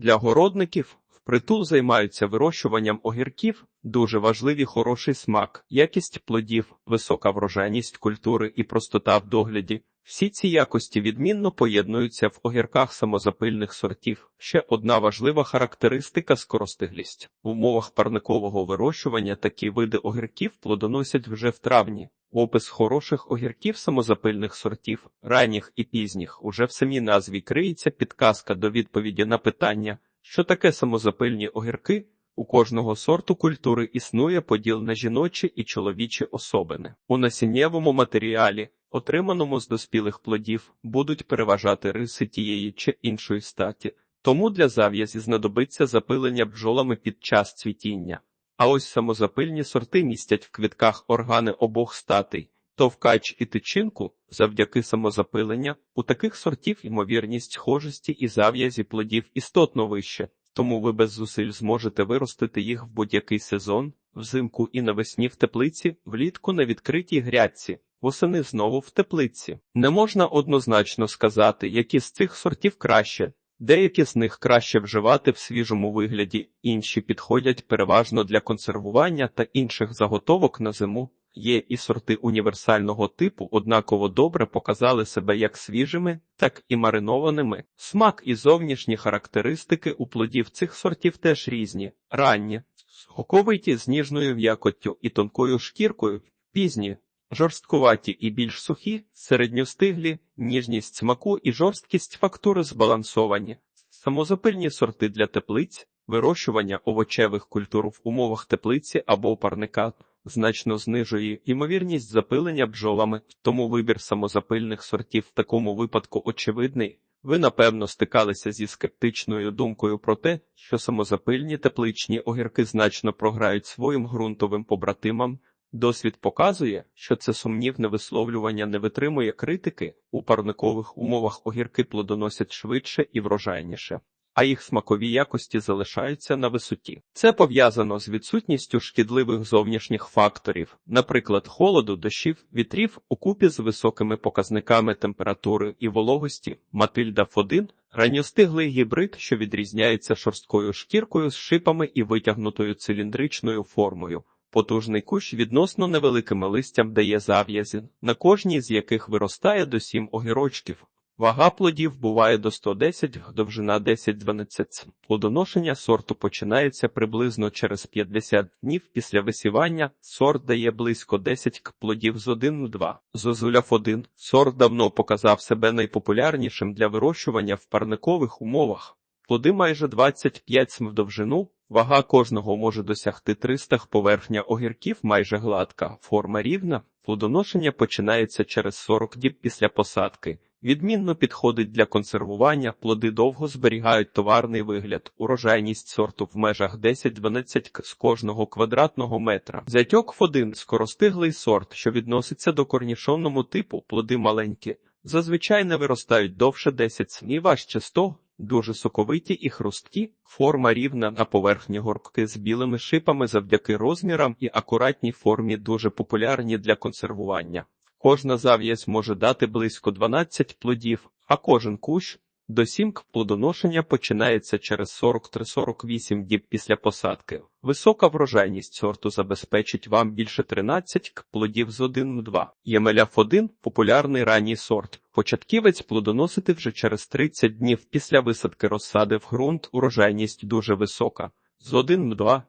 Для городників впритул займаються вирощуванням огірків, дуже важливі хороший смак, якість плодів, висока врожайність культури і простота в догляді. Всі ці якості відмінно поєднуються в огірках самозапильних сортів. Ще одна важлива характеристика скоростиглість. В умовах парникового вирощування такі види огірків плодоносять вже в травні. Опис хороших огірків самозапильних сортів, ранніх і пізніх, уже в самій назві криється підказка до відповіді на питання, що таке самозапильні огірки. У кожного сорту культури існує поділ на жіночі і чоловічі особини. У насіннєвому матеріалі, отриманому з доспілих плодів, будуть переважати риси тієї чи іншої статі, тому для зав'язі знадобиться запилення бджолами під час цвітіння. А ось самозапильні сорти містять в квітках органи обох статей. Товкач і тичинку, завдяки самозапиленню, у таких сортів ймовірність схожості і зав'язі плодів істотно вище, тому ви без зусиль зможете виростити їх в будь-який сезон, взимку і навесні в теплиці, влітку на відкритій грядці, восени знову в теплиці. Не можна однозначно сказати, які з цих сортів краще. Деякі з них краще вживати в свіжому вигляді, інші підходять переважно для консервування та інших заготовок на зиму. Є і сорти універсального типу однаково добре показали себе як свіжими, так і маринованими. Смак і зовнішні характеристики у плодів цих сортів теж різні, ранні, соковиті з ніжною м'якоттю і тонкою шкіркою, пізні, жорсткуваті і більш сухі, середньостиглі, ніжність смаку і жорсткість фактури збалансовані. Самозапильні сорти для теплиць, вирощування овочевих культур в умовах теплиці або парника значно знижує ймовірність запилення бджолами, тому вибір самозапильних сортів в такому випадку очевидний. Ви, напевно, стикалися зі скептичною думкою про те, що самозапильні тепличні огірки значно програють своїм ґрунтовим побратимам. Досвід показує, що це сумнівне висловлювання не витримує критики, у парникових умовах огірки плодоносять швидше і врожайніше, а їх смакові якості залишаються на висоті. Це пов'язано з відсутністю шкідливих зовнішніх факторів, наприклад, холоду, дощів, вітрів укупі з високими показниками температури і вологості, Матильда Ф1 – ранньостиглий гібрид, що відрізняється шорсткою шкіркою з шипами і витягнутою циліндричною формою. Потужний кущ відносно невеликими листям дає зав'язі, на кожній з яких виростає до 7 огірочків. Вага плодів буває до 110, довжина 10-12. Плодоношення сорту починається приблизно через 50 днів після висівання. Сорт дає близько 10 к плодів з 1-2. Зозуляв 1 сорт давно показав себе найпопулярнішим для вирощування в парникових умовах. Плоди майже 25 см в довжину, вага кожного може досягти 300. Поверхня огірків майже гладка, форма рівна, плодоношення починається через 40 діб після посадки. Відмінно підходить для консервування, плоди довго зберігають товарний вигляд, урожайність сорту в межах 10-12 з кожного квадратного метра. Зятьок Ф1 – скоростиглий сорт, що відноситься до корнішонному типу, плоди маленькі, зазвичай не виростають довше 10 см і важче 100 Дуже соковиті і хрусткі, форма рівна на поверхні горбки з білими шипами завдяки розмірам і акуратній формі дуже популярні для консервування. Кожна зав'язь може дати близько 12 плодів, а кожен кущ до 7 к плодоношення починається через 43-48 діб після посадки. Висока врожайність сорту забезпечить вам більше 13 к плодів з 1-2. Ємеляф 1 – популярний ранній сорт. Початківець плодоносити вже через 30 днів після висадки розсади в ґрунт, урожайність дуже висока. З 1-2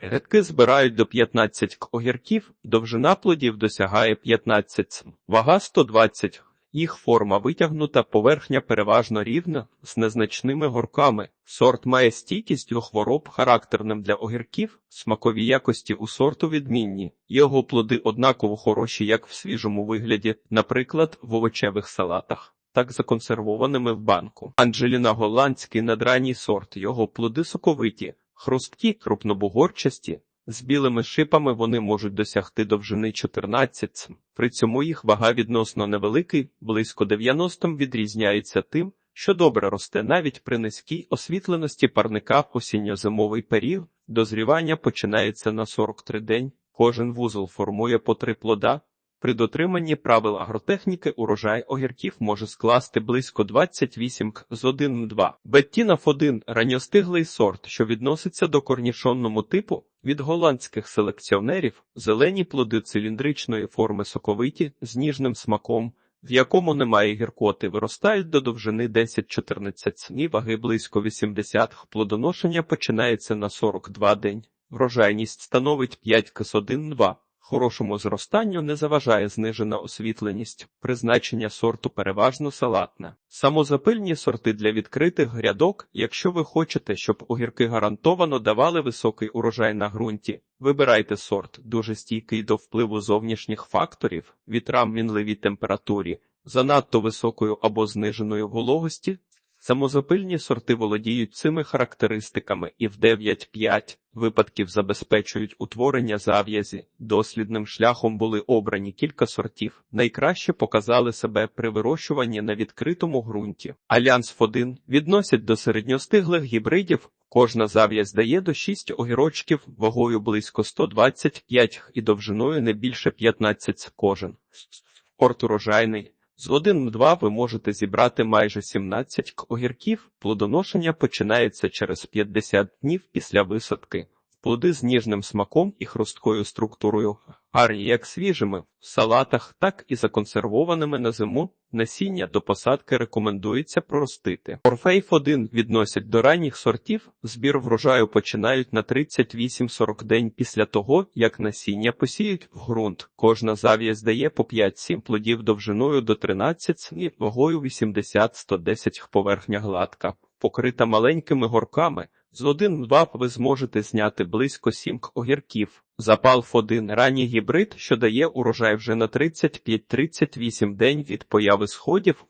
Рядки збирають до 15 огірків, довжина плодів досягає 15 см, вага 120 їх форма витягнута, поверхня переважно рівна, з незначними горками. Сорт має стійкість до хвороб, характерним для огірків, смакові якості у сорту відмінні. Його плоди однаково хороші як в свіжому вигляді, наприклад, в овочевих салатах. Так законсервованими в банку. Анджеліна голландський надранній сорт, його плоди соковиті, хрусткі, крупнобугорчасті, з білими шипами вони можуть досягти довжини 14 см. При цьому їх вага відносно невеликий, близько 90 відрізняється тим, що добре росте навіть при низькій освітленості парника в осінньо-зимовий період. Дозрівання починається на 43 день. Кожен вузол формує по три плода. При дотриманні правил агротехніки урожай огірків може скласти близько 28 к з 1-2. Беттінаф 1 – ранньостиглий сорт, що відноситься до корнішонному типу. Від голландських селекціонерів зелені плоди циліндричної форми соковиті з ніжним смаком, в якому немає гіркоти, виростають до довжини 10-14 сні, ваги близько 80. Плодоношення починається на 42 день. Врожайність становить 5 кс 1-2. Хорошому зростанню не заважає знижена освітленість, призначення сорту переважно салатне. Самозапильні сорти для відкритих грядок, якщо ви хочете, щоб огірки гарантовано давали високий урожай на ґрунті, вибирайте сорт, дуже стійкий до впливу зовнішніх факторів, вітрам мінливій температурі, занадто високою або зниженою вологості. Самозапильні сорти володіють цими характеристиками і в 9-5 випадків забезпечують утворення зав'язі. Дослідним шляхом були обрані кілька сортів. Найкраще показали себе при вирощуванні на відкритому ґрунті. Альянс 1 відносять до середньостиглих гібридів. Кожна зав'язь дає до 6 огірочків вагою близько 125 і довжиною не більше 15 кожен. Орт урожайний. З 1-2 ви можете зібрати майже 17 огірків. Плодоношення починається через 50 днів після висадки. Плоди з ніжним смаком і хрусткою структурою, гарні як свіжими, в салатах, так і законсервованими на зиму. Насіння до посадки рекомендується простити. Орфейф 1 відносять до ранніх сортів, збір врожаю починають на 38-40 день після того, як насіння посіють в ґрунт. Кожна зав'язь дає по 5-7 плодів довжиною до 13 см, вагою 80-110 х поверхня гладка, покрита маленькими горками. З 1-2 ви зможете зняти близько 7 огірків. Запал F1 – ранній гібрид, що дає урожай вже на 35-38 день від появи сходів.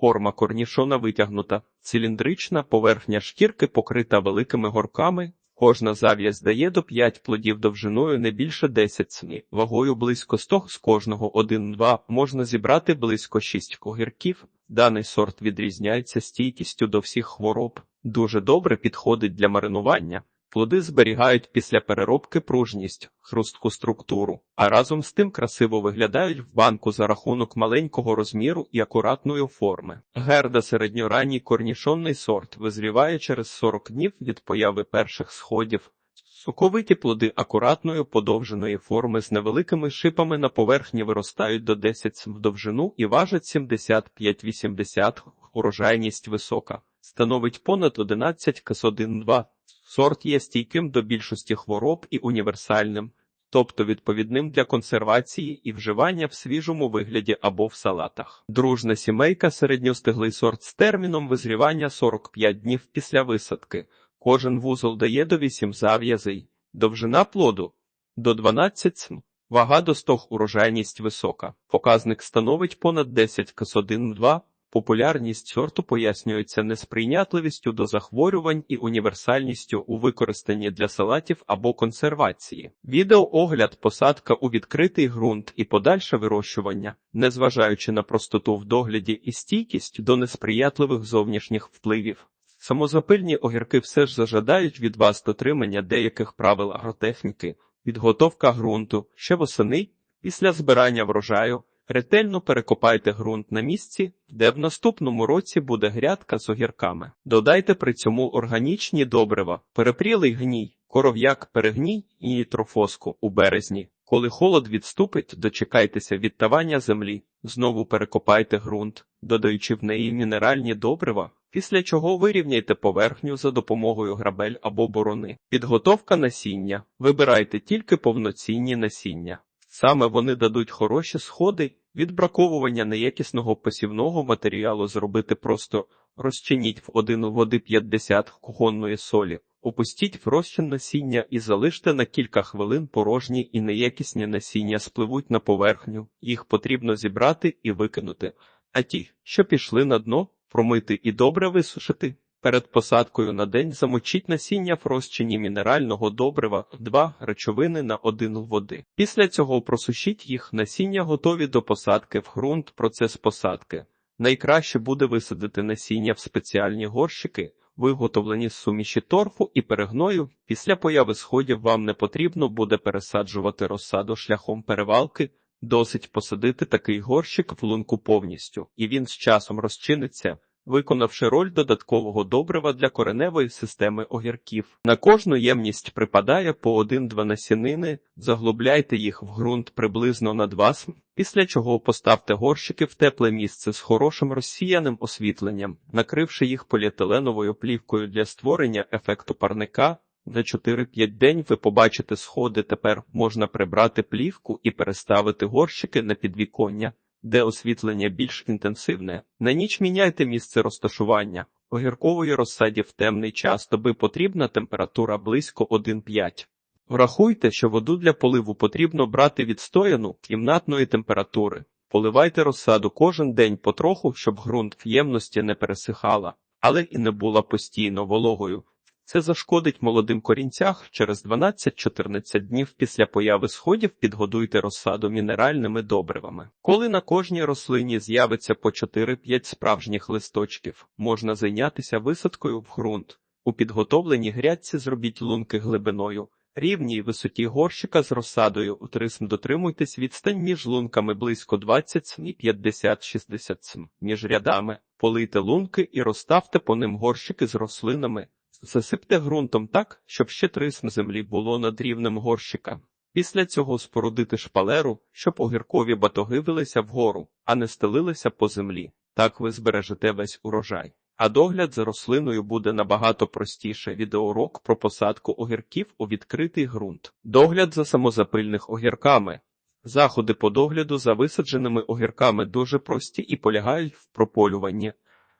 Форма корнішона витягнута, циліндрична поверхня шкірки покрита великими горками. Кожна зав'язь дає до 5 плодів довжиною не більше 10 см, вагою близько 100 з кожного 1-2 можна зібрати близько 6 огірків. Даний сорт відрізняється стійкістю до всіх хвороб. Дуже добре підходить для маринування. Плоди зберігають після переробки пружність, хрустку структуру, а разом з тим красиво виглядають в банку за рахунок маленького розміру і акуратної форми. Герда середньоранній корнішонний сорт визріває через 40 днів від появи перших сходів. Соковиті плоди акуратної подовженої форми з невеликими шипами на поверхні виростають до 10 см в довжину і важать 75-80 урожайність висока. Становить понад 11 кс 1-2. Сорт є стійким до більшості хвороб і універсальним, тобто відповідним для консервації і вживання в свіжому вигляді або в салатах. Дружна сімейка середньостиглий сорт з терміном визрівання 45 днів після висадки. Кожен вузол дає до 8 зав'язей, довжина плоду до 12 см. Вага до 100 урожайність висока. Показник становить понад 10 кс 1-2. Популярність сорту пояснюється несприйнятливістю до захворювань і універсальністю у використанні для салатів або консервації. Відеоогляд посадка у відкритий ґрунт і подальше вирощування, незважаючи на простоту в догляді і стійкість до несприятливих зовнішніх впливів. Самозапильні огірки все ж зажадають від вас дотримання деяких правил агротехніки, підготовка ґрунту ще восени після збирання врожаю. Ретельно перекопайте ґрунт на місці, де в наступному році буде грядка з огірками. Додайте при цьому органічні добрива, перепрілий гній, коров'як, перегній і нітрофоску у березні. Коли холод відступить, дочекайтеся відтавання землі, знову перекопайте ґрунт, додаючи в неї мінеральні добрива, після чого вирівняйте поверхню за допомогою грабель або борони. Підготовка насіння. Вибирайте тільки повноцінні насіння. Саме вони дадуть хороші сходи, відбраковування неякісного посівного матеріалу зробити просто розчиніть в один води 50 кухонної солі, опустіть в розчин насіння і залиште на кілька хвилин порожні і неякісні насіння спливуть на поверхню, їх потрібно зібрати і викинути, а ті, що пішли на дно, промити і добре висушити. Перед посадкою на день замочіть насіння в розчині мінерального добрива 2 речовини на 1 води. Після цього просушіть їх, насіння готові до посадки в ґрунт. Процес посадки. Найкраще буде висадити насіння в спеціальні горщики, виготовлені з суміші торфу і перегною. Після появи сходів вам не потрібно буде пересаджувати розсаду шляхом перевалки. Досить посадити такий горщик в лунку повністю, і він з часом розчиниться, виконавши роль додаткового добрива для кореневої системи огірків. На кожну ємність припадає по один-два насінини, заглубляйте їх в ґрунт приблизно на 2 см, після чого поставте горщики в тепле місце з хорошим розсіяним освітленням, накривши їх поліетиленовою плівкою для створення ефекту парника. За 4-5 день ви побачите сходи. Тепер можна прибрати плівку і переставити горщики на підвіконня, де освітлення більш інтенсивне. На ніч міняйте місце розташування. Огіркової розсаді в темний час доби потрібна температура близько 1,5. Врахуйте, що воду для поливу потрібно брати відстояну кімнатної температури. Поливайте розсаду кожен день потроху, щоб ґрунт в ємності не пересихала, але і не була постійно вологою. Це зашкодить молодим корінцях через 12-14 днів після появи сходів підгодуйте розсаду мінеральними добривами. Коли на кожній рослині з'явиться по 4-5 справжніх листочків, можна зайнятися висадкою в ґрунт. У підготовленій грядці зробіть лунки глибиною. Рівній висоті горщика з розсадою у 3 см дотримуйтесь відстань між лунками близько 20 см і 50-60 см. Між рядами полийте лунки і розставте по ним горщики з рослинами. Засипте ґрунтом так, щоб ще три см землі було над рівнем горщика. Після цього спорудити шпалеру, щоб огіркові батоги вилися вгору, а не стелилися по землі. Так ви збережете весь урожай. А догляд за рослиною буде набагато простіше. Відеоурок про посадку огірків у відкритий ґрунт. Догляд за самозапильних огірками. Заходи по догляду за висадженими огірками дуже прості і полягають в прополюванні,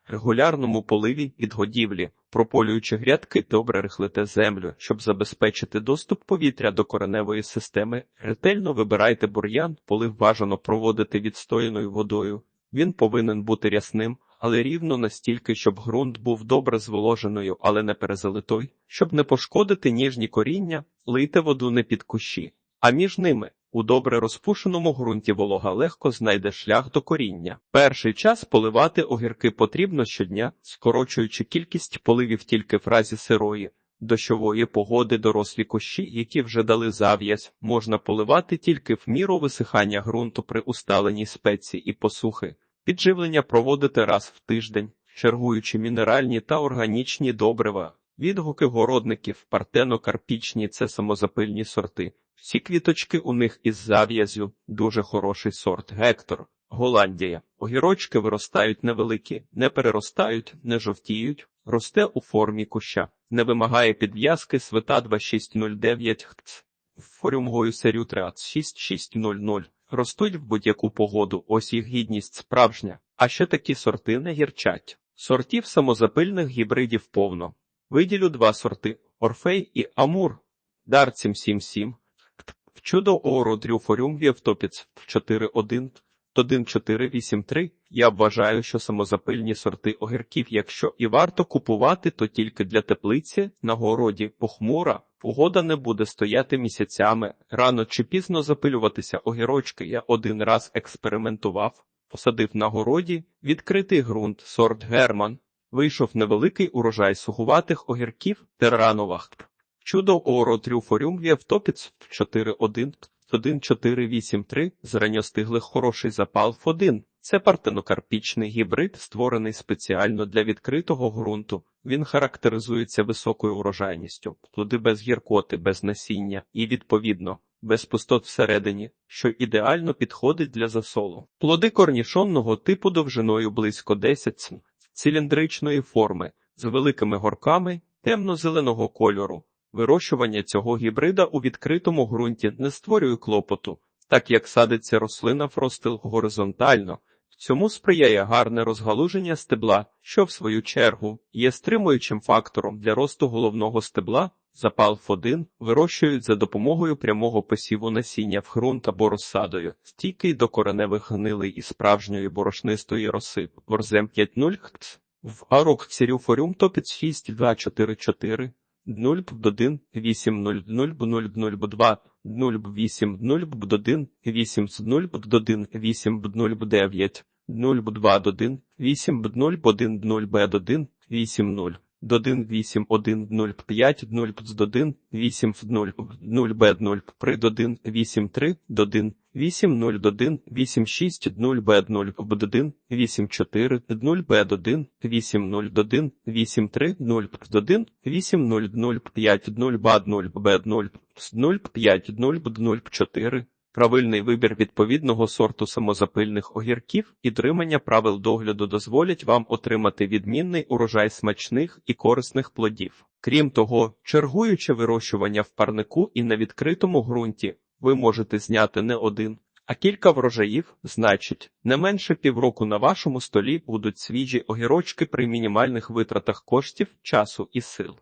регулярному поливі підгодівлі, прополюючи грядки, добре рихлите землю, щоб забезпечити доступ повітря до кореневої системи. Ретельно вибирайте бур'ян, полив бажано проводити відстояною водою. Він повинен бути рясним, але рівно настільки, щоб ґрунт був добре зволоженою, але не перезалитой. Щоб не пошкодити ніжні коріння, лийте воду не під кущі, а між ними. У добре розпушеному ґрунті волога легко знайде шлях до коріння. Перший час поливати огірки потрібно щодня, скорочуючи кількість поливів тільки в разі сирої. Дощової погоди дорослі кущі, які вже дали зав'язь, можна поливати тільки в міру висихання ґрунту при усталеній спеці і посухи. Підживлення проводити раз в тиждень, чергуючи мінеральні та органічні добрива. Відгуки городників партено-карпічні це самозапильні сорти. Всі квіточки у них із зав'язю, дуже хороший сорт Гектор, Голландія. Огірочки виростають невеликі, не переростають, не жовтіють, росте у формі куща, не вимагає підв'язки свита 2609 хц. Форюмгою серю 6600. Ростуть в будь-яку погоду, ось їх гідність справжня, а ще такі сорти не гірчать. Сортів самозапильних гібридів повно. Виділю два сорти Орфей і Амур. Дар 777. В чудо ору Дрюфорюм Вєвтопіц в 4.1. 1483 я вважаю, що самозапильні сорти огірків, якщо і варто купувати, то тільки для теплиці на городі похмура. Погода не буде стояти місяцями. Рано чи пізно запилюватися огірочки я один раз експериментував, посадив на городі відкритий ґрунт сорт Герман. Вийшов невеликий урожай сухуватих огірків террановах. Чудо оро трюфорюм Вєвтопіц 4.1. 1483 з ранньостиглих хороший запал в 1. Це партенокарпічний гібрид, створений спеціально для відкритого ґрунту. Він характеризується високою урожайністю, плоди без гіркоти, без насіння і, відповідно, без пустот всередині, що ідеально підходить для засолу. Плоди корнішонного типу довжиною близько 10 см, циліндричної форми, з великими горками темно-зеленого кольору. Вирощування цього гібрида у відкритому ґрунті не створює клопоту, так як садиться рослина фростил горизонтально. Цьому сприяє гарне розгалуження стебла, що, в свою чергу, є стримуючим фактором для росту головного стебла. Запал Ф1 вирощують за допомогою прямого посіву насіння в ґрунт або розсадою, стійкий до кореневих гнилий і справжньої борошнистої роси. Ворзем 5.0 хц. В арок цірюфорюм топіц 6244 0 б 1 8 0 0 б 0 б 0 б 2 0 б 8 0 б 1 8 з 0 б 1 8 б 0 б 9 0 б 2 1 8 б 0 б 1 0 б 1 8 0 1 8 1 0 5 0 б 1 8 0 0 б 0 при 1 8 3 1 801, 860 Б0 Б1, 84 0 Б1, 801, 83 0 Б1, 800 5 0 Б0 Б0, 05 0 Б0 4. Правильний вибір відповідного сорту самозапильних огірків і дотримання правил догляду дозволять вам отримати відмінний урожай смачних і корисних плодів. Крім того, чергуюче вирощування в парнику і на відкритому ґрунті ви можете зняти не один, а кілька врожаїв, значить, не менше півроку на вашому столі будуть свіжі огірочки при мінімальних витратах коштів, часу і сил.